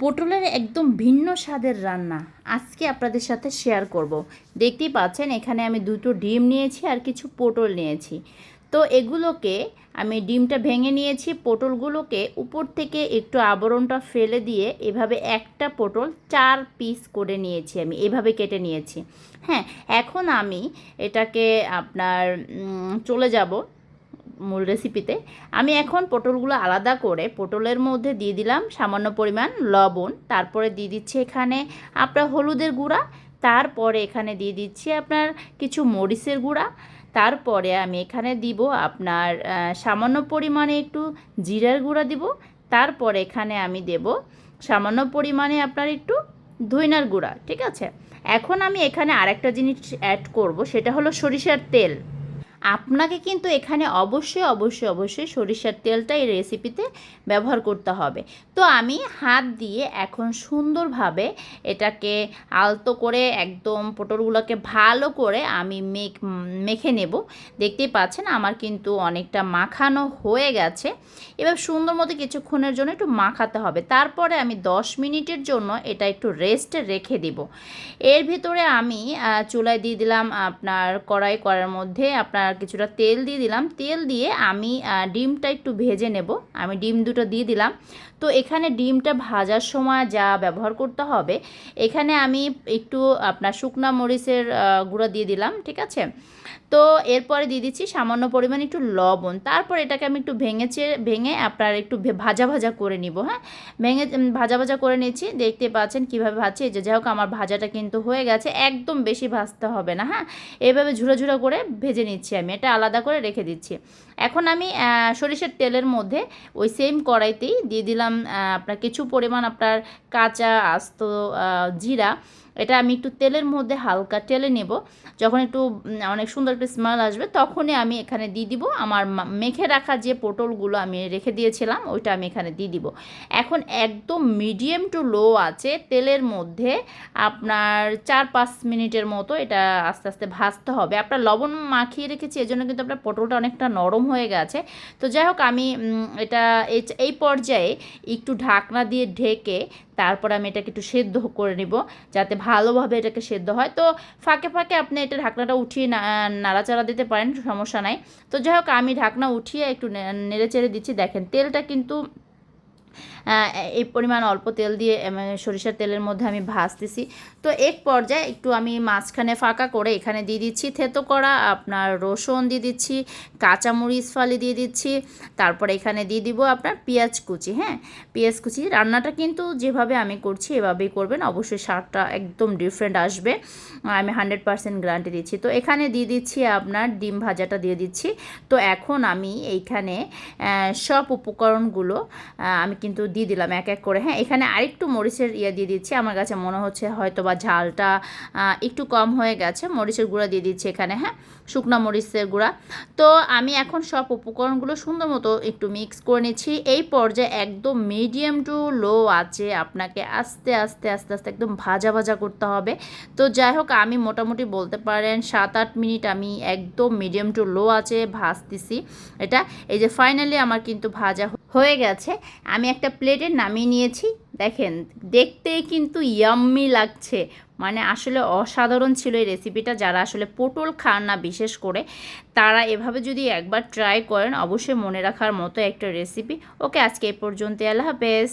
পটলের একদম ভিন্ন স্বাদের রান্না আজকে আপনাদের সাথে শেয়ার করব। দেখতেই পাচ্ছেন, এখানে আমি দুটো ডিম নিয়েছি আর কিছু পটল নিয়েছি তো এগুলোকে আমি ডিমটা ভেঙে নিয়েছি, পটলগুলোকে উপর থেকে একটু আবরণটা ফেলে দিয়ে এভাবে একটা পটল চার পিস করে নিয়েছি আমি, এভাবে কেটে নিয়েছি হ্যাঁ এখন আমি এটাকে আপনার চলে যাব মূল রেসিপিতে আমি এখন পটলগুলো আলাদা করে পটলের মধ্যে দিয়ে দিলাম সামান্য পরিমাণ লবণ, তারপরে দিয়ে দিচ্ছি এখানে আপনার হলুদের গুঁড়া, তারপরে এখানে দিয়ে দিচ্ছি আপনার কিছু মরিচের গুঁড়া, তারপরে আমি এখানে দিব আপনার সামান্য পরিমাণে একটু জিরার গুঁড়া দিব, তারপরে এখানে আমি দেব সামান্য পরিমাণে আপনার একটু ধইনার গুঁড়া, ঠিক আছে? এখন আমি এখানে আরেকটা জিনিস অ্যাড করব, সেটা হলো সরিষার তেল। আপনাকে কিন্তু এখানে অবশ্যই অবশ্যই অবশ্যই সরিষার তেলটা এই রেসিপিতে ব্যবহার করতে হবে। তো আমি হাত দিয়ে এখন সুন্দরভাবে এটাকে আলতো করে একদম পটলগুলোকে ভালো করে আমি মেখ মেখে নেব। দেখতেই পাচ্ছেন আমার কিন্তু অনেকটা মাখানো হয়ে গেছে। এবার সুন্দর মতো কিছুক্ষণের জন্য একটু মাখাতে হবে। তারপরে আমি 10 মিনিটের জন্য এটা একটু রেস্টে রেখে দিব। এর ভিতরে আমি চুলায় দিয়ে দিলাম আপনার কড়াই করার মধ্যে আপনার কিছুটা তেল দিয়ে দিলাম। তেল দিয়ে আমি ডিমটা একটু ভেজে নেব। আমি ডিম দুটো দিয়ে দিলাম। তো এখানে ডিমটা ভাজার সময় যা ব্যবহার করতে হবে, এখানে আমি একটু আপনার শুকনা মরিচের গুঁড়া দিয়ে দিলাম, ঠিক আছে? তো এরপরে দিয়ে দিচ্ছি সামান্য পরিমাণ একটু লবণ। তারপর এটাকে আমি একটু ভেঙেছে ভেঙে আপনার একটু ভাজা ভাজা করে নিব হ্যাঁ? ভেঙে ভাজা ভাজা করে নিচ্ছি। দেখতে পাচ্ছেন কীভাবে ভাজছি। যে যাই হোক আমার ভাজাটা কিন্তু হয়ে গেছে। একদম বেশি ভাজতে হবে না হ্যাঁ? এভাবে ঝুড়ো ঝুড়ো করে ভেজে নিচ্ছি আমি। এটা আলাদা করে রেখে দিচ্ছি। এখন আমি সরিষার তেলের মধ্যে ওই সেম কড়াইতেই দিয়ে দিলাম আপনার কিছু পরিমাণ আপনার কাঁচা, আস্ত জিরা। এটা আমি একটু তেলের মধ্যে হালকা টেলে নেব। যখন একটু অনেক সুন্দর একটা স্মেল আসবে, তখনই আমি এখানে দিয়ে দিব আমার মেখে রাখা যে পটলগুলো আমি রেখে দিয়েছিলাম, ওইটা আমি এখানে দিয়ে দিব। এখন একদম মিডিয়াম টু লো আছে, তেলের মধ্যে আপনার চার পাঁচ মিনিটের মতো এটা আস্তে আস্তে ভাজতে হবে। আপনার লবণ মাখিয়ে রেখেছি, এজন্য কিন্তু আপনার পটলটা অনেকটা নরম হয়ে গেছে। তো যাই হোক, আমি এটা এই- পর্যায়ে একটু ঢাকনা দিয়ে ঢেকে তারপর আমি এটাকে একটু সেদ্ধ করে নিব, যাতে ভালোভাবে এটাকে সেদ্ধ হয়। তো ফাঁকে ফাঁকে আপনি এটা ঢাকনাটা উঠিয়ে নাড়াচাড়া দিতে পারেন, সমস্যা নাই। তো যাই হোক, আমি ঢাকনা উঠিয়ে একটু নেড়ে চেড়ে দিচ্ছি। দেখেন, তেলটা কিন্তু এই পরিমাণ অল্প তেল দিয়ে সরিষার তেলের মধ্যে আমি ভাজতেছি। তো এক পর্যায়ে একটু আমি মাঝখানে ফাঁকা করে এখানে দিয়ে দিচ্ছি থেতো করা, আপনার রসুন দিয়ে দিচ্ছি, কাঁচামরিচ ফালি দিয়ে দিচ্ছি, তারপরে এখানে দিয়ে দিব আপনার পেঁয়াজ কুচি হ্যাঁ? পেঁয়াজ কুচি, রান্নাটা কিন্তু যেভাবে আমি করছি এভাবেই করবেন, অবশ্যই স্বাদটা একদম ডিফারেন্ট আসবে, আমি হান্ড্রেড পারসেন্ট গ্যারান্টি দিচ্ছি। তো এখানে দিয়ে দিচ্ছি আপনার ডিম ভাজাটা দিয়ে দিচ্ছি। তো এখন আমি এইখানে সব উপকরণগুলো আমি কিন্তু দিয়ে দিলাম এক এক করে। হ্যাঁ এখানে আরেকটু মরিচের ইয়ে দিয়ে দিচ্ছি। আমার কাছে মনে হচ্ছে হয়তো বা ঝালটা একটু কম হয়ে গেছে। মরিচের গুঁড়া দিয়ে দিচ্ছি এখানে হ্যাঁ শুকনো মরিচের গুঁড়া। তো আমি এখন সব উপকরণগুলো সুন্দর মতো একটু মিক্স করে নিচ্ছি। এই পর্যায়ে একদম মিডিয়াম টু লো আছে। আপনাকে আস্তে আস্তে আস্তে আস্তে একদম ভাজা ভাজা করতে হবে। তো যাই হোক, আমি মোটামুটি বলতে পারেন সাত আট মিনিট আমি একদম মিডিয়াম টু লো আছে ভাজতেছি। এটা, এই যে ফাইনালি আমার কিন্তু ভাজা হয়ে গেছে। আমি একটা প্লেটে নামিয়ে নিয়েছি। দেখেন দেখতেই কিন্তু ইয়াম্মি লাগছে। মানে আসলে অসাধারণ ছিল এই রেসিপিটা যারা আসলে পটল খান না বিশেষ করে, তারা এভাবে যদি একবার ট্রাই করেন, অবশ্যই মনে রাখার মতো একটা রেসিপি ওকে, আজকে এ পর্যন্ত আল্লাহ হাফেজ।